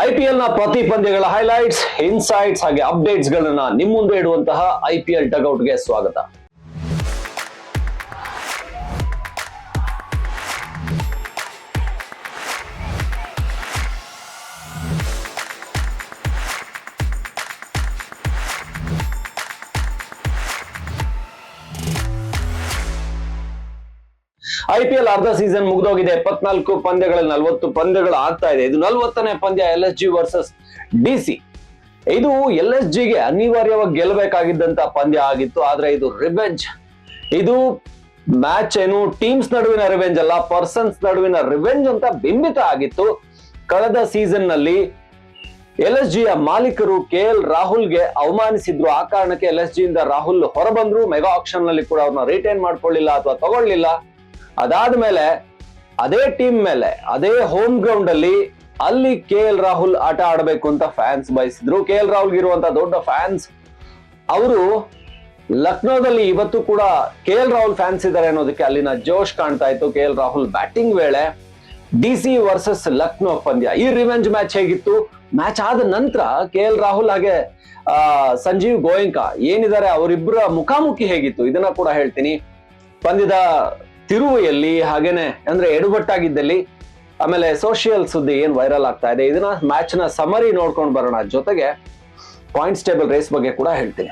I P ಎಲ್ನ ಪ್ರತಿ ಪಂದ್ಯಗಳ highlights insights ಹಾಗೆ ಅಪ್ಡೇಟ್ಸ್ ಗಳನ್ನ ನಿಮ್ಮ ಮುಂದೆ ಇಡುವಂತಹ ಐ ಪಿ ಎಲ್ಗೆ ಸ್ವಾಗತ. ಐ ಪಿ ಎಲ್ ಅರ್ಧ ಸೀಸನ್ ಮುಗಿದೋಗಿದೆ. ಎಪ್ಪತ್ನಾಲ್ಕು ಪಂದ್ಯಗಳಲ್ಲಿ ನಲವತ್ತು ಪಂದ್ಯಗಳು ಆಗ್ತಾ ಇದೆ. ಇದು ನಲವತ್ತನೇ ಪಂದ್ಯ L S G versus D C. ಇದು ಎಲ್ ಎಸ್ ಜಿಗೆ ಅನಿವಾರ್ಯವಾಗಿ ಗೆಲ್ಲಬೇಕಾಗಿದ್ದಂತ ಪಂದ್ಯ ಆಗಿತ್ತು. ಆದ್ರೆ ಇದು ರಿವೆಂಜ್. ಇದು ಮ್ಯಾಚ್ ಏನು ಟೀಮ್ಸ್ ನಡುವಿನ ರಿವೆಂಜ್ ಅಲ್ಲ, ಪರ್ಸನ್ಸ್ ನಡುವಿನ ರಿವೆಂಜ್ ಅಂತ ಬಿಂಬಿತ ಆಗಿತ್ತು. ಕಳೆದ ಸೀಸನ್ನಲ್ಲಿ ಎಲ್ ಎಸ್ ಜಿಯ ಮಾಲೀಕರು ಕೆ ಎಲ್ ರಾಹುಲ್ಗೆ ಅವಮಾನಿಸಿದ್ರು. ಆ ಕಾರಣಕ್ಕೆ ಎಲ್ ಎಸ್ ಜಿಯಿಂದ ರಾಹುಲ್ ಹೊರಬಂದ್ರು. ಮೆಗಾ ಆಕ್ಷನ್ನಲ್ಲಿ ಕೂಡ ಅವ್ರನ್ನ ರಿಟೈನ್ ಮಾಡ್ಕೊಳ್ಳಿಲ್ಲ ಅಥವಾ ತಗೊಳ್ಳಿಲ್ಲ. ಅದಾದ್ಮೇಲೆ ಅದೇ ಟೀಮ್ ಮೇಲೆ, ಅದೇ ಹೋಮ್ ಗ್ರೌಂಡ್ ಅಲ್ಲಿ ಅಲ್ಲಿ ಕೆ ಎಲ್ ರಾಹುಲ್ ಆಟ ಆಡಬೇಕು ಅಂತ ಫ್ಯಾನ್ಸ್ ಬಯಸಿದ್ರು. ಕೆ ಎಲ್ ರಾಹುಲ್ ಇರುವಂತ ದೊಡ್ಡ ಫ್ಯಾನ್ಸ್ ಅವರು ಲಕ್ನೋದಲ್ಲಿ ಇವತ್ತು ಕೂಡ ಕೆ ಎಲ್ ರಾಹುಲ್ ಫ್ಯಾನ್ಸ್ ಇದ್ದಾರೆ ಅನ್ನೋದಕ್ಕೆ ಅಲ್ಲಿನ ಜೋಶ್ ಕಾಣ್ತಾ ಇತ್ತು. ಕೆ ಎಲ್ ರಾಹುಲ್ ಬ್ಯಾಟಿಂಗ್ ವೇಳೆ ಡಿ ಸಿ ವರ್ಸಸ್ ಲಕ್ನೋ ಪಂದ್ಯ. ಈ ರಿವೆಂಜ್ ಮ್ಯಾಚ್ ಹೇಗಿತ್ತು? ಮ್ಯಾಚ್ ಆದ ನಂತರ ಕೆ ಎಲ್ ರಾಹುಲ್ ಹಾಗೆ ಸಂಜೀವ್ ಗೋಯಂಕ ಏನಿದ್ದಾರೆ ಅವರಿಬ್ಬರ ಮುಖಾಮುಖಿ ಹೇಗಿತ್ತು? ಇದನ್ನ ಕೂಡ ಹೇಳ್ತೀನಿ. ಪಂದ್ಯದ ತಿರುವು ಎಲ್ಲಿ ಹಾಗೇನೆ ಅಂದ್ರೆ ಎಡುಗಟ್ಟಾಗಿದ್ದಲ್ಲಿ ಆಮೇಲೆ ಸೋಷಿಯಲ್ ಸುದ್ದಿ ಏನ್ ವೈರಲ್ ಆಗ್ತಾ ಇದೆ. ಇದನ್ನ ಮ್ಯಾಚ್ನ ಸಮರಿ ನೋಡ್ಕೊಂಡು ಬರೋಣ. ಜೊತೆಗೆ ಪಾಯಿಂಟ್ಸ್ ಟೇಬಲ್ ರೇಸ್ ಬಗ್ಗೆ ಕೂಡ ಹೇಳ್ತೀನಿ.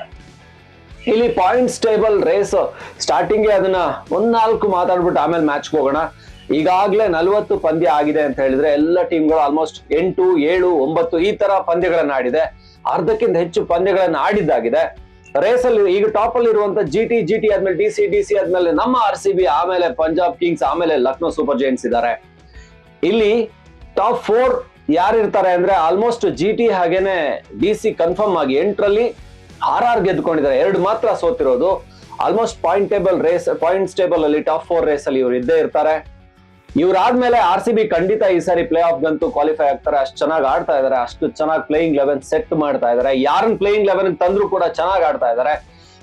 ಇಲ್ಲಿ ಪಾಯಿಂಟ್ಸ್ ಟೇಬಲ್ ರೇಸ್ ಸ್ಟಾರ್ಟಿಂಗ್ ಅದನ್ನ ಒಂದ್ ನಾಲ್ಕು ಮಾತಾಡ್ಬಿಟ್ಟು ಆಮೇಲೆ ಮ್ಯಾಚ್ಗೆ ಹೋಗೋಣ. ಈಗಾಗಲೇ ನಲವತ್ತು ಪಂದ್ಯ ಆಗಿದೆ ಅಂತ ಹೇಳಿದ್ರೆ ಎಲ್ಲ ಟೀಮ್ಗಳು ಆಲ್ಮೋಸ್ಟ್ ಎಂಟು, ಏಳು, ಒಂಬತ್ತು ಈ ತರ ಪಂದ್ಯಗಳನ್ನ ಆಡಿದೆ. ಅರ್ಧಕ್ಕಿಂತ ಹೆಚ್ಚು ಪಂದ್ಯಗಳನ್ನ ಆಡಿದ್ದಾಗಿದೆ. ರೇಸ್ ಅಲ್ಲಿ ಈಗ ಟಾಪ್ ಅಲ್ಲಿ ಇರುವಂತ ಜಿ ಟಿ ಜಿ ಟಿ ಆದ್ಮೇಲೆ ಡಿ ಸಿ ಡಿ ಸಿ ಆದ್ಮೇಲೆ ನಮ್ಮ ಆರ್ ಸಿ ಬಿ ಆಮೇಲೆ ಪಂಜಾಬ್ ಕಿಂಗ್ಸ್ ಆಮೇಲೆ ಲಕ್ನೋ ಸೂಪರ್ ಜೈಂಟ್ಸ್ ಇದ್ದಾರೆ. ಇಲ್ಲಿ ಟಾಪ್ ಫೋರ್ ಯಾರು ಇರ್ತಾರೆ ಅಂದ್ರೆ ಆಲ್ಮೋಸ್ಟ್ ಜಿ ಟಿ ಹಾಗೇನೆ ಡಿ ಸಿ ಕನ್ಫರ್ಮ್ ಆಗಿ ಎಂಟರಲ್ಲಿ ಆರ್ ಆರ್ ಗೆದ್ಕೊಂಡಿದ್ದಾರೆ ಎರಡು ಮಾತ್ರ ಸೋತಿರೋದು. Almost point table race points table ಅಲ್ಲಿ ಟಾಪ್ ಫೋರ್ ರೇಸ್ ಅಲ್ಲಿ ಇವರು ಇದ್ದೇ ಇರ್ತಾರೆ. ಇವ್ರಾದ್ಮೇಲೆ ಆರ್ ಸಿ ಬಿ ಖಂಡಿತ ಈ ಸಾರಿ ಪ್ಲೇ ಆಫ್ ಗಂತೂ ಕ್ವಾಲಿಫೈ ಆಗ್ತಾರೆ. ಅಷ್ಟು ಚೆನ್ನಾಗಿ ಆಡ್ತಾ ಇದಾರೆ. ಅಷ್ಟು ಚೆನ್ನಾಗಿ ಪ್ಲೇಯಿಂಗ್ ಲೆವೆನ್ ಸೆಟ್ ಮಾಡ್ತಾ ಇದಾರೆ. ಯಾರನ್ನ ಪ್ಲೇಯಿಂಗ್ ಲೆವೆನ್ ತಂದ್ರು ಕೂಡ ಚೆನ್ನಾಗಿ ಆಡ್ತಾ ಇದಾರೆ.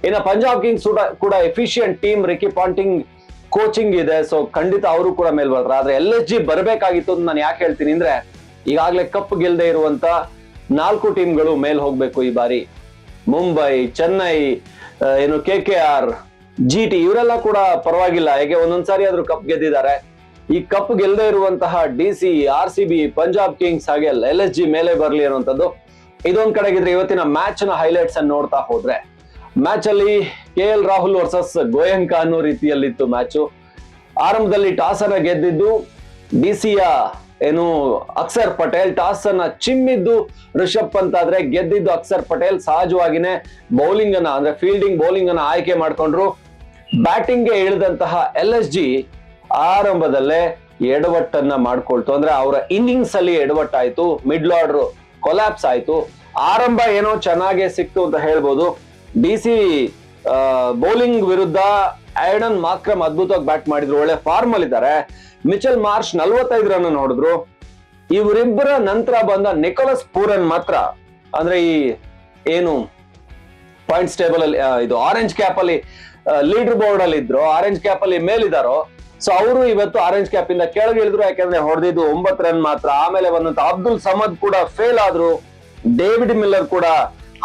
ಇನ್ನು ಪಂಜಾಬ್ ಕಿಂಗ್ಸ್ ಕೂಡ efficient team Ricky Ponting coaching ಇದೆ. ಸೊ ಖಂಡಿತ ಅವರು ಕೂಡ ಮೇಲ್ ಬರ್ತಾರೆ. ಆದ್ರೆ ಎಲ್ ಎಸ್ ಜಿ ಬರಬೇಕಾಗಿತ್ತು ಅಂತ ನಾನು ಯಾಕೆ ಹೇಳ್ತೀನಿ ಅಂದ್ರೆ, ಈಗಾಗಲೇ ಕಪ್ ಗೆಲ್ಲದೆ ಇರುವಂತ ನಾಲ್ಕು ಟೀಮ್ಗಳು ಮೇಲ್ ಹೋಗ್ಬೇಕು ಈ ಬಾರಿ. ಮುಂಬೈ, ಚೆನ್ನೈ ಏನು K K R G T ಇವರೆಲ್ಲ ಕೂಡ ಪರವಾಗಿಲ್ಲ. ಹೇಗೆ ಒಂದೊಂದ್ಸಾರಿ ಆದ್ರೂ ಕಪ್ ಗೆದ್ದಿದ್ದಾರೆ. ಈ ಕಪ್ ಗೆಲ್ಲದೆ ಇರುವಂತಹ D C R C B Punjab Kings ಹಾಗೆ ಎಲ್ ಎಸ್ ಜಿ ಮೇಲೆ ಬರಲಿ ಅನ್ನುವಂಥದ್ದು. ಇದೊಂದ್ ಕಡೆಗಿದ್ರೆ ಇವತ್ತಿನ ಮ್ಯಾಚ್ನ ಹೈಲೈಟ್ಸ್ ಅನ್ನು ನೋಡ್ತಾ ಹೋದ್ರೆ. ಮ್ಯಾಚ್ ಅಲ್ಲಿ K L Rahul versus Goenka ಅನ್ನೋ ರೀತಿಯಲ್ಲಿತ್ತು ಮ್ಯಾಚ್ ಆರಂಭದಲ್ಲಿ ಟಾಸ್ ಅನ್ನ ಗೆದ್ದಿದ್ದು ಡಿ ಸಿಯ ಏನು ಅಕ್ಷರ್ ಪಟೇಲ್ ಟಾಸ್ ಅನ್ನ ಚಿಮ್ಮಿದ್ದು ರಿಷಬ್ ಪಂತ್ ಆದ್ರೆ ಗೆದ್ದಿದ್ದು ಅಕ್ಷರ್ ಪಟೇಲ್ ಸಹಜವಾಗಿನೇ ಬೌಲಿಂಗ್ ಅನ್ನ ಅಂದ್ರೆ ಫೀಲ್ಡಿಂಗ್ ಬೌಲಿಂಗ್ ಅನ್ನ ಆಯ್ಕೆ ಮಾಡ್ಕೊಂಡ್ರು. ಬ್ಯಾಟಿಂಗ್ಗೆ ಇಳಿದಂತಹ ಎಲ್ ಎಸ್ ಜಿ ಆರಂಭದಲ್ಲೇ ಎಡವಟ್ಟನ್ನ ಮಾಡ್ಕೊಳ್ತು. ಅಂದ್ರೆ ಅವರ ಇನ್ನಿಂಗ್ಸ್ ಅಲ್ಲಿ ಎಡವಟ್ಟಾಯ್ತು ಮಿಡ್ಲ್ ಆರ್ಡರ್ ಕೊಲಾಪ್ಸ್ ಆಯ್ತು. ಆರಂಭ ಏನೋ ಚೆನ್ನಾಗೆ ಸಿಕ್ತು ಅಂತ ಹೇಳ್ಬೋದು. ಡಿ ಸಿ ಬೌಲಿಂಗ್ ವಿರುದ್ಧ ಐಡನ್ ಮಾಕ್ರಮ್ ಅದ್ಭುತವಾಗಿ ಬ್ಯಾಟ್ ಮಾಡಿದ್ರು. ಒಳ್ಳೆ ಫಾರ್ಮ್ ಅಲ್ಲಿ ಇದ್ದಾರೆ ಮಿಚಲ್ ಮಾರ್ಚ್ ನಲ್ವತ್ತೈದು ರನ್ ನೋಡಿದ್ರು. ಇವರಿಬ್ಬರ ನಂತರ ಬಂದ ನಿಕೋಲಸ್ ಪೂರನ್ ಮಾತ್ರ, ಅಂದ್ರೆ ಈ ಏನು ಪಾಯಿಂಟ್ಸ್ ಟೇಬಲ್ ಅಲ್ಲಿ ಇದು ಆರೆಂಜ್ ಕ್ಯಾಪ್ ಅಲ್ಲಿ ಲೀಡರ್ ಬೋರ್ಡ್ ಅಲ್ಲಿ ಇದ್ರು ಆರೆಂಜ್ ಕ್ಯಾಪ್ ಅಲ್ಲಿ ಮೇಲಿದಾರೋ ಸೊ ಅವರು ಇವತ್ತು ಆರೆಂಜ್ ಕ್ಯಾಪ್ ಇಂದ ಕೆಳಗೆ ಇಳಿದ್ರು, ಯಾಕಂದ್ರೆ ಹೊಡೆದಿದ್ದು ಒಂಬತ್ತು ರನ್ ಮಾತ್ರ. ಆಮೇಲೆ ಬಂದಂತ ಅಬ್ದುಲ್ ಸಮದ್ ಕೂಡ ಫೇಲ್ ಆದ್ರು. ಡೇವಿಡ್ ಮಿಲ್ಲರ್ ಕೂಡ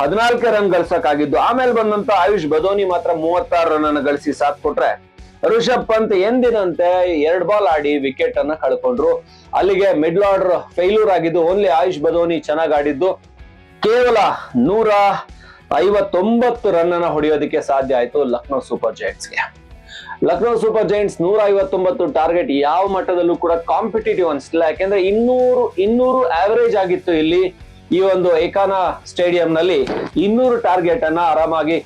ಹದಿನಾಲ್ಕು ರನ್ ಗಳಿಸಕ್ಕಾಗಿದ್ದು. ಆಮೇಲೆ ಬಂದಂತ ಆಯುಷ್ ಬದೋನಿ ಮಾತ್ರ ಮೂವತ್ತಾರು ರನ್ ಅನ್ನು ಗಳಿಸಿ ಸಾಥ್ ಕೊಟ್ರೆ. ಋಷಭ್ ಪಂತ್ ಎಂದಿನಂತೆ ಎರಡ್ ಬಾಲ್ ಆಡಿ ವಿಕೆಟ್ ಅನ್ನ ಕಳ್ಕೊಂಡ್ರು. ಅಲ್ಲಿಗೆ ಮಿಡ್ಲ್ ಆರ್ಡರ್ ಫೇಲ್ಯೂರ್ ಆಗಿದ್ದು ಓನ್ಲಿ ಆಯುಷ್ ಬದೋನಿ ಚೆನ್ನಾಗಿ ಆಡಿದ್ದು. ಕೇವಲ ನೂರ ಐವತ್ತೊಂಬತ್ತು ರನ್ ಅನ್ನ ಹೊಡೆಯೋದಕ್ಕೆ ಸಾಧ್ಯ ಆಯ್ತು ಲಕ್ನೋ ಸೂಪರ್ ಜೈಂಟ್ಸ್ಗೆ ಲಕ್ನೋ ಸೂಪರ್ ಜೈಂಟ್ಸ್ ನೂರ ಐವತ್ತೊಂಬತ್ತು ಟಾರ್ಗೆಟ್ ಯಾವ ಮಟ್ಟದಲ್ಲೂ ಕೂಡ ಕಾಂಪಿಟೇಟಿವ್ ಅನಿಸ್ತಿಲ್ಲ ಯಾಕೆಂದ್ರೆ ಇನ್ನೂರು ಇನ್ನೂರು ಆವರೇಜ್ ಆಗಿತ್ತು ಇಲ್ಲಿ ಈ ಒಂದು ಏಕಾನ ಸ್ಟೇಡಿಯಂ ನಲ್ಲಿ ಇನ್ನೂರು ಟಾರ್ಗೆಟ್ ಅನ್ನ ಆರಾಮಾಗಿ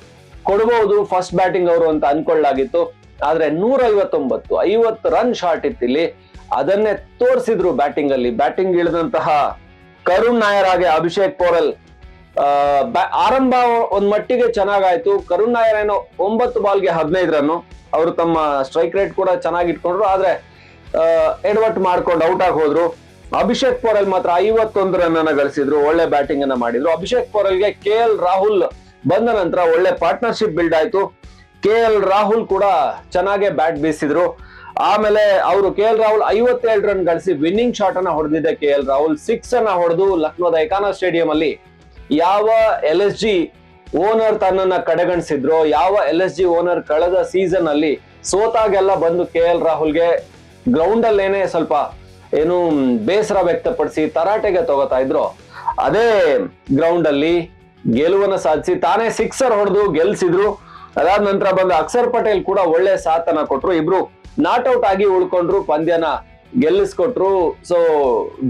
ಕೊಡಬಹುದು ಫಸ್ಟ್ ಬ್ಯಾಟಿಂಗ್ ಅವರು ಅಂತ ಅನ್ಕೊಳ್ಳಾಗಿತ್ತು ಆದ್ರೆ ನೂರ ಐವತ್ತೊಂಬತ್ತು ಐವತ್ತು ರನ್ ಶಾರ್ಟ್ ಇತ್ತು ಇಲ್ಲಿ. ಅದನ್ನೇ ತೋರಿಸಿದ್ರು ಬ್ಯಾಟಿಂಗ್ ಅಲ್ಲಿ. ಬ್ಯಾಟಿಂಗ್ ಇಳಿದಂತಹ ಕರುಣ್ ನಾಯರ್ ಹಾಗೆ ಅಭಿಷೇಕ್ ಪೋರಲ್ ಆರಂಭ ಒಂದ್ ಮಟ್ಟಿಗೆ ಚೆನ್ನಾಗಾಯ್ತು. ಕರುಣ್ ನಾಯರ್ ಏನೋ ಒಂಬತ್ತು ಬಾಲ್ಗೆ ಹದಿನೈದು ರನ್ನು ಅವರು ತಮ್ಮ ಸ್ಟ್ರೈಕ್ ರೇಟ್ ಕೂಡ ಚೆನ್ನಾಗಿ ಇಟ್ಕೊಂಡ್ರು, ಆದ್ರೆ ಎಡ್ವರ್ಟ್ ಮಾಡ್ಕೊಂಡು ಔಟ್ ಆಗಿ ಹೋದ್ರು. ಅಭಿಷೇಕ್ ಪೋರಲ್ ಮಾತ್ರ ಐವತ್ತೊಂದು ರನ್ ಗಳಿಸಿದ್ರು, ಒಳ್ಳೆ ಬ್ಯಾಟಿಂಗ್ ಅನ್ನ ಮಾಡಿದ್ರು. ಅಭಿಷೇಕ್ ಪೋರಲ್ಗೆ ಕೆ ಎಲ್ ರಾಹುಲ್ ಬಂದ ನಂತರ ಒಳ್ಳೆ ಪಾರ್ಟ್ನರ್ಶಿಪ್ ಬಿಲ್ಡ್ ಆಯ್ತು. ಕೆ ಎಲ್ ರಾಹುಲ್ ಕೂಡ ಚೆನ್ನಾಗೆ ಬ್ಯಾಟ್ ಬೀಸಿದ್ರು. ಆಮೇಲೆ ಅವರು ಕೆ ಎಲ್ ರಾಹುಲ್ ಐವತ್ತೇಳು ರನ್ ಗಳಿಸಿ ವಿನ್ನಿಂಗ್ ಶಾಟ್ ಅನ್ನ ಹೊಡೆದಿದ್ದೆ ಕೆ ಎಲ್ ರಾಹುಲ್ ಸಿಕ್ಸ್ ಅನ್ನ ಹೊಡೆದು ಲಕ್ನೋದ ಎಕಾನಾ ಸ್ಟೇಡಿಯಂ ಅಲ್ಲಿ ಯಾವ ಎಲ್ ಎಸ್ ಜಿ ಓನರ್ ತನ್ನನ್ನ ಕಡೆಗಣಿಸಿದ್ರು. ಯಾವ ಎಲ್ ಎಸ್ ಜಿ ಓನರ್ ಕಳೆದ ಸೀಸನ್ ಅಲ್ಲಿ ಸೋತಾಗೆಲ್ಲ ಬಂದು ಕೆ ಎಲ್ ರಾಹುಲ್ಗೆ ಗ್ರೌಂಡ್ ಅಲ್ಲೇನೆ ಸ್ವಲ್ಪ ಏನು ಬೇಸರ ವ್ಯಕ್ತಪಡಿಸಿ ತರಾಟೆಗೆ ತಗೋತಾ ಇದ್ರು. ಅದೇ ಗ್ರೌಂಡ್ ಅಲ್ಲಿ ಗೆಲುವನ್ನ ಸಾಧಿಸಿ ತಾನೇ ಸಿಕ್ಸರ್ ಹೊಡೆದು ಗೆಲ್ಸಿದ್ರು. ಅದಾದ ನಂತರ ಬಂದ ಅಕ್ಷರ್ ಪಟೇಲ್ ಕೂಡ ಒಳ್ಳೆ ಸಾಥನ ಕೊಟ್ರು. ಇಬ್ರು ನಾಟ್ ಔಟ್ ಆಗಿ ಉಳ್ಕೊಂಡ್ರು, ಪಂದ್ಯನ ಗೆಲ್ಲಿಸ್ಕೊಟ್ರು. So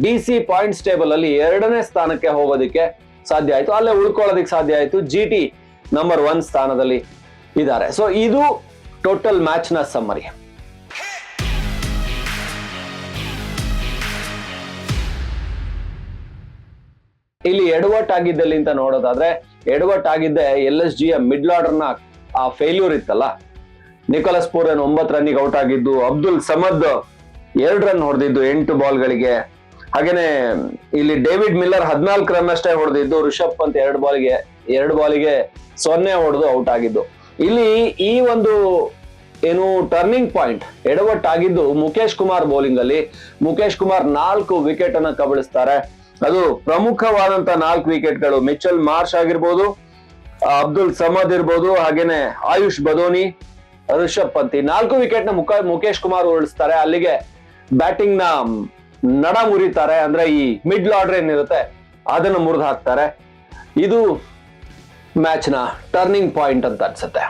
D C points table ಅಲ್ಲಿ ಎರಡನೇ ಸ್ಥಾನಕ್ಕೆ ಹೋಗೋದಕ್ಕೆ ಸಾಧ್ಯ ಆಯ್ತು. ಅಲ್ಲೇ ಉಳ್ಕೊಳ್ಳೋದಕ್ಕೆ ಸಾಧ್ಯ ಆಯ್ತು. ಜಿ ಟಿ ನಂಬರ್ ಒನ್ ಸ್ಥಾನದಲ್ಲಿ ಇದ್ದಾರೆ. ಸೊ ಇದು ಟೋಟಲ್ ಮ್ಯಾಚ್ನ ಸಮ್ಮರಿ ಇಲ್ಲಿ ಎಡವಟ್ ಆಗಿದ್ದಲ್ಲಿ ಅಂತ ನೋಡೋದಾದ್ರೆ, ಎಡವಟ್ ಆಗಿದ್ದೆ ಎಲ್ ಎಸ್ ಜಿಯ ಮಿಡ್ಲ್ ಆರ್ಡರ್ನ ಆ ಫೇಲ್ಯೂರ್ ಇತ್ತಲ್ಲ. ನಿಕೋಲಸ್ ಪೂರನ್ ಒಂಬತ್ತು ರನ್ನಿಗೆ ಔಟ್ ಆಗಿದ್ದು ಅಬ್ದುಲ್ ಸಮದ್ ಎರಡು ರನ್ ಹೊಡೆದಿದ್ದು ಎಂಟು ಬಾಲ್ಗಳಿಗೆ ಹಾಗೇನೆ, ಇಲ್ಲಿ ಡೇವಿಡ್ ಮಿಲ್ಲರ್ ಹದಿನಾಲ್ಕು ರನ್ ಅಷ್ಟೇ ಹೊಡೆದಿದ್ದು, ರಿಷಬ್ ಪಂತ್ ಎರಡು ಬಾಲ್ಗೆ, ಎರಡು ಬಾಲಿಗೆ ಸೊನ್ನೆ ಹೊಡೆದು ಔಟ್ ಆಗಿದ್ದು. ಇಲ್ಲಿ ಈ ಒಂದು ಏನು ಟರ್ನಿಂಗ್ ಪಾಯಿಂಟ್ ಎಡವಟ್ ಆಗಿದ್ದು ಮುಖೇಶ್ ಕುಮಾರ್ ಬೌಲಿಂಗ್ ಅಲ್ಲಿ. ಮುಖೇಶ್ ಕುಮಾರ್ ನಾಲ್ಕು ವಿಕೆಟ್ ಅನ್ನ ಕಬಳಿಸ್ತಾರೆ. ಅದು ಪ್ರಮುಖವಾದಂತ ನಾಲ್ಕು ವಿಕೆಟ್ಗಳು ಮಿಚಲ್ ಮಾರ್ಷ್ ಆಗಿರ್ಬೋದು, ಅಬ್ದುಲ್ ಸಮದ್ ಇರ್ಬೋದು, ಹಾಗೇನೆ ಆಯುಷ್ ಬದೋನಿ, ರಿಷಬ್ ಪಂತ್. ನಾಲ್ಕು ವಿಕೆಟ್ನ ಮುಖ ಮುಖೇಶ್ ಕುಮಾರ್ ಉರುಳಿಸ್ತಾರೆ. ಅಲ್ಲಿಗೆ ಬ್ಯಾಟಿಂಗ್ನ ನಡ ಮುರಿತಾರೆ ಅಂದ್ರೆ ಈ ಮಿಡ್ ಲಾರ್ಡರ್ ಏನಿರುತ್ತೆ, ಅದನ್ನ ಮುರಿದು ಹಾಕ್ತಾರೆ. ಇದು ಮ್ಯಾಚ್ನ ಟರ್ನಿಂಗ್ ಪಾಯಿಂಟ್ ಅಂತ ಅನ್ಸುತ್ತೆ.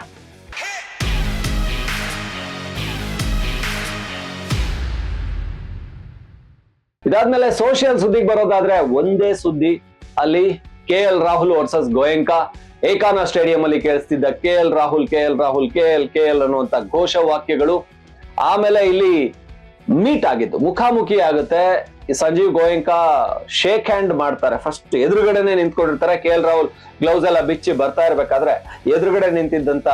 ಇದಾದ್ಮೇಲೆ ಸೋಷಿಯಲ್ ಸುದ್ದಿಗೆ ಬರೋದಾದ್ರೆ ಒಂದೇ ಸುದ್ದಿ, ಅಲ್ಲಿ K L Rahul versus Goenka Ekana stadium ಅಲ್ಲಿ ಕೇಳಿಸ್ತಿದ್ದ K L Rahul K L Rahul K L K L ಅನ್ನುವಂತ ಘೋಷವಾಕ್ಯಗಳು. ಆಮೇಲೆ ಇಲ್ಲಿ ಮೀಟ್ ಆಗಿದ್ದು, ಮುಖಾಮುಖಿ ಆಗುತ್ತೆ. ಸಂಜೀವ್ ಗೋಯಂಕಾ ಶೇಕ್ ಹ್ಯಾಂಡ್ ಮಾಡ್ತಾರೆ. ಫಸ್ಟ್ ಎದುರುಗಡೆನೆ ನಿಂತ್ಕೊಂಡಿರ್ತಾರೆ. ಕೆ ಎಲ್ ರಾಹುಲ್ ಗ್ಲೌಸ್ ಎಲ್ಲ ಬಿಚ್ಚಿ ಬರ್ತಾ ಇರ್ಬೇಕಾದ್ರೆ ಎದುರುಗಡೆ ನಿಂತಿದ್ದಂತ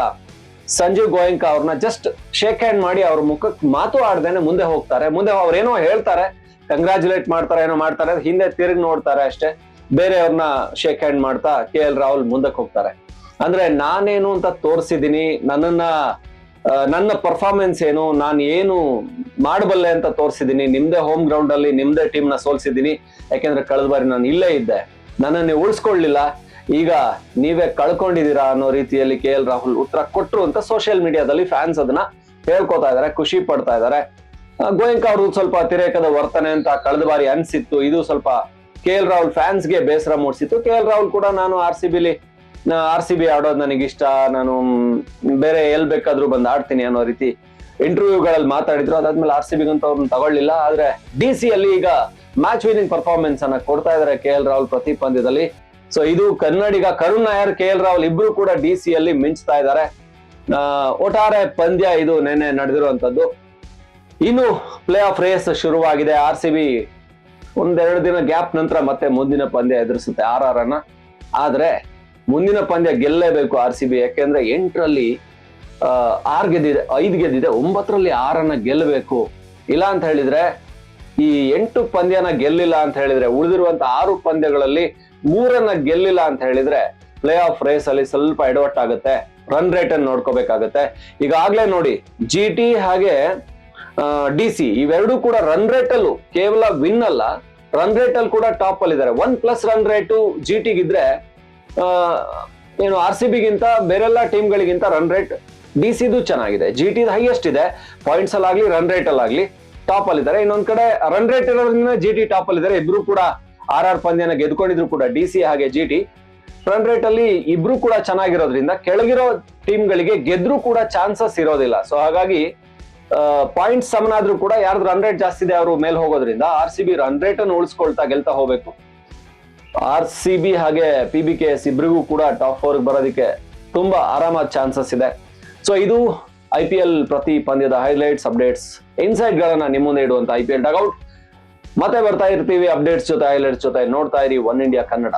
ಸಂಜೀವ್ ಗೋಯಂಕಾ ಅವ್ರನ್ನ ಜಸ್ಟ್ ಶೇಕ್ ಹ್ಯಾಂಡ್ ಮಾಡಿ ಅವ್ರ ಮುಖಕ್ಕೆ ಮಾತು ಆಡ್ದೇನೆ ಮುಂದೆ ಹೋಗ್ತಾರೆ. ಮುಂದೆ ಅವ್ರೇನೋ ಹೇಳ್ತಾರೆ. ಕಂಗ್ರಾಚುಲೇಟ್ ಮಾಡ್ತಾರೆ, ಏನೋ ಮಾಡ್ತಾರೆ. ಹಿಂದೆ ತಿರುಗಿ ನೋಡ್ತಾರೆ ಅಷ್ಟೇ. ಬೇರೆಯವ್ರನ್ನ ಶೇಕ್ ಹ್ಯಾಂಡ್ ಮಾಡ್ತಾ ಕೆ ಎಲ್ ರಾಹುಲ್ ಮುಂದಕ್ಕೆ ಹೋಗ್ತಾರೆ. ಅಂದ್ರೆ ನಾನೇನು ಅಂತ ತೋರಿಸಿದೀನಿ. ನನ್ನನ್ನ ನನ್ನ ಪರ್ಫಾರ್ಮೆನ್ಸ್ ಏನು, ನಾನು ಏನು ಮಾಡಬಲ್ಲೆ ಅಂತ ತೋರಿಸಿದೀನಿ. ನಿಮ್ದೇ ಹೋಮ್ ಗ್ರೌಂಡ್ ಅಲ್ಲಿ, ನಿಮ್ದೇ ಟೀಮ್ನ ಸೋಲ್ಸಿದ್ದೀನಿ ಯಾಕೆಂದ್ರೆ ಕಳೆದ ಬಾರಿ ನಾನು ಇಲ್ಲೇ ಇದ್ದೆ. ನನ್ನನ್ನು ಉಳಿಸ್ಕೊಳ್ಳಿಲ್ಲ. ಈಗ ನೀವೇ ಕಳ್ಕೊಂಡಿದ್ದೀರಾ ಅನ್ನೋ ರೀತಿಯಲ್ಲಿ ಕೆ ಎಲ್ ರಾಹುಲ್ ಉತ್ತರ ಕೊಟ್ಟರು ಅಂತ ಸೋಷಿಯಲ್ ಮೀಡಿಯಾದಲ್ಲಿ ಫ್ಯಾನ್ಸ್ ಅದನ್ನ ಹೇಳ್ಕೊತಾ ಇದಾರೆ, ಖುಷಿ ಪಡ್ತಾ ಇದಾರೆ. ಗೋಯಂಕಾ ಅವ್ರದ್ದು ಸ್ವಲ್ಪ ಅತಿರೇಕದ ವರ್ತನೆ ಅಂತ ಕಳೆದ ಬಾರಿ ಅನ್ಸಿತ್ತು. ಇದು ಸ್ವಲ್ಪ ಕೆ ಎಲ್ ರಾಹುಲ್ ಫ್ಯಾನ್ಸ್ಗೆ ಬೇಸರ ಮೂಡಿಸಿತ್ತು. ಕೆ ಎಲ್ ರಾಹುಲ್ ಕೂಡ ನಾನು ಆರ್ ಸಿ ಬಿಲಿ ಆರ್ ಸಿ ಬಿ ಆಡೋದು ನನಗಿಷ್ಟ. ನಾನು ಬೇರೆ ಎಲ್ ಬೇಕಾದ್ರೂ ಬಂದು ಆಡ್ತೀನಿ ಅನ್ನೋ ರೀತಿ ಇಂಟರ್ವ್ಯೂಗಳಲ್ಲಿ ಮಾತಾಡಿದ್ರು. ಅದಾದ್ಮೇಲೆ ಆರ್ ಸಿ ಬಿಗಂತ ಅವ್ರನ್ನ ತಗೊಳ್ಳಿಲ್ಲ. ಆದ್ರೆ ಡಿ ಸಿ ಅಲ್ಲಿ ಈಗ ಮ್ಯಾಚ್ ವಿನಿಂಗ್ ಪರ್ಫಾರ್ಮೆನ್ಸ್ ಅನ್ನ ಕೊಡ್ತಾ ಇದಾರೆ ಕೆ ಎಲ್ ರಾಹುಲ್ ಪ್ರತಿ ಪಂದ್ಯದಲ್ಲಿ. ಸೊ ಇದು ಕನ್ನಡಿಗ ಕರುಣ್ ನಾಯರ್ ಕೆ ಎಲ್ ರಾಹುಲ್ ಇಬ್ರು ಕೂಡ ಡಿ ಸಿ ಅಲ್ಲಿ ಮಿಂಚ್ತಾ ಇದ್ದಾರೆ ಒಟ್ಟಾರೆ ಪಂದ್ಯ ಇದು ನೆನ್ನೆ ನಡೆದಿರುವಂತದ್ದು. ಇನ್ನು ಪ್ಲೇ ಆಫ್ ರೇಸ್ ಶುರುವಾಗಿದೆ. ಆರ್ ಸಿ ಬಿ ಒಂದೆರಡು ದಿನ ಗ್ಯಾಪ್ ನಂತರ ಮತ್ತೆ ಮುಂದಿನ ಪಂದ್ಯ ಎದುರಿಸುತ್ತೆ. ಆರ್ ಆರ್ ಅನ್ನ. ಆದ್ರೆ ಮುಂದಿನ ಪಂದ್ಯ ಗೆಲ್ಲೇಬೇಕು ಆರ್ ಸಿ ಬಿ, ಯಾಕೆಂದ್ರೆ ಎಂಟರಲ್ಲಿ ಆರ್ ಗೆದ್ದಿದೆ, ಐದು ಗೆದ್ದಿದೆ, ಒಂಬತ್ತರಲ್ಲಿ ಆರನ್ನ ಗೆಲ್ಲಬೇಕು. ಇಲ್ಲ ಅಂತ ಹೇಳಿದ್ರೆ, ಈ ಎಂಟು ಪಂದ್ಯನ ಗೆಲ್ಲಿಲ್ಲ ಅಂತ ಹೇಳಿದ್ರೆ, ಉಳಿದಿರುವಂತ ಆರು ಪಂದ್ಯಗಳಲ್ಲಿ ಮೂರನ್ನ ಗೆಲ್ಲಿಲ್ಲ ಅಂತ ಹೇಳಿದ್ರೆ ಪ್ಲೇ ಆಫ್ ರೇಸ್ ಅಲ್ಲಿ ಸ್ವಲ್ಪ ಎಡವಟ್ ಆಗುತ್ತೆ ರನ್ ರೇಟ್ ಅನ್ನು ನೋಡ್ಕೋಬೇಕಾಗತ್ತೆ. ಈಗಾಗ್ಲೇ ನೋಡಿ ಜಿ ಟಿ ಹಾಗೆ ಡಿ ಸಿ ಇವೆರಡೂ ಕೂಡ ರನ್ ರೇಟ್ ಅಲ್ಲೂ ಕೇವಲ ವಿನ್ ಅಲ್ಲ, ರನ್ ರೇಟ್ ಅಲ್ಲಿ ಕೂಡ ಟಾಪ್ ಅಲ್ಲಿ ಇದ್ದಾರೆ one plus run rate G ಟಿಗಿದ್ರೆ ಏನು ಆರ್ ಸಿ ಬಿಗಿಂತ ಬೇರೆಲ್ಲ ಟೀಮ್ಗಳಿಗಿಂತ ರನ್ ರೇಟ್ ಡಿ ಸಿದು ಚೆನ್ನಾಗಿದೆ. ಜಿ ಟಿ ಹೈಯೆಸ್ಟ್ ಇದೆ. ಪಾಯಿಂಟ್ಸ್ ಅಲ್ಲಾಗ್ಲಿ ರನ್ ರೇಟ್ ಅಲ್ಲಾಗ್ಲಿ ಟಾಪ್ ಅಲ್ಲಿ ಇದ್ದಾರೆ. ಇನ್ನೊಂದ್ ಕಡೆ ರನ್ ರೇಟ್ ಇರೋದ್ರಿಂದ ಜಿ ಟಿ ಟಾಪ್ ಅಲ್ಲಿ ಇದ್ದಾರೆ. ಇಬ್ರು ಕೂಡ ಆರ್ ಆರ್ ಪಂದ್ಯನ ಗೆದ್ಕೊಂಡಿದ್ರು ಕೂಡ ಡಿ ಸಿ ಹಾಗೆ ಜಿ ಟಿ ರನ್ ರೇಟ್ ಅಲ್ಲಿ ಇಬ್ರು ಕೂಡ ಚೆನ್ನಾಗಿರೋದ್ರಿಂದ ಕೆಳಗಿರೋ ಟೀಮ್ಗಳಿಗೆ ಗೆದ್ರು ಕೂಡ ಚಾನ್ಸಸ್ ಇರೋದಿಲ್ಲ. ಸೊ ಹಾಗಾಗಿ ಪಾಯಿಂಟ್ಸ್ ಸಮನಾದ್ರೂ ಕೂಡ ಯಾರ್ದು ರನ್ ರೇಟ್ ಜಾಸ್ತಿ ಇದೆ ಅವರು ಮೇಲೆ ಹೋಗೋದ್ರಿಂದ R C B run rate ಅನ್ನು ಉಳಿಸ್ಕೊಳ್ತಾ ಗೆಲ್ತಾ ಹೋಗ್ಬೇಕು. ಆರ್ ಸಿ ಬಿ ಹಾಗೆ ಪಿ ಬಿ ಕೆ ಎಸ್ ಇಬ್ಬರಿಗೂ ಕೂಡ ಟಾಪ್ ಫೋರ್ ಬರೋದಕ್ಕೆ ತುಂಬಾ ಆರಾಮಾದ ಚಾನ್ಸಸ್ ಇದೆ. ಸೊ ಇದು ಐ ಪಿ ಎಲ್ ಪ್ರತಿ ಪಂದ್ಯದ ಹೈಲೈಟ್ಸ್, ಅಪ್ಡೇಟ್ಸ್ ಇನ್ಸೈಟ್ ಗಳನ್ನ ನಿಮ್ಮ ಮುಂದೆ ಇಡುವಂತ ಐ ಪಿ ಎಲ್ ಡಗೌಟ್ ಮತ್ತೆ ಬರ್ತಾ ಇರ್ತೀವಿ ಅಪ್ಡೇಟ್ಸ್ ಜೊತೆ, ಹೈಲೈಟ್ಸ್ ಜೊತೆ ನೋಡ್ತಾ ಇರಿ ಒನ್ ಇಂಡಿಯಾ ಕನ್ನಡ.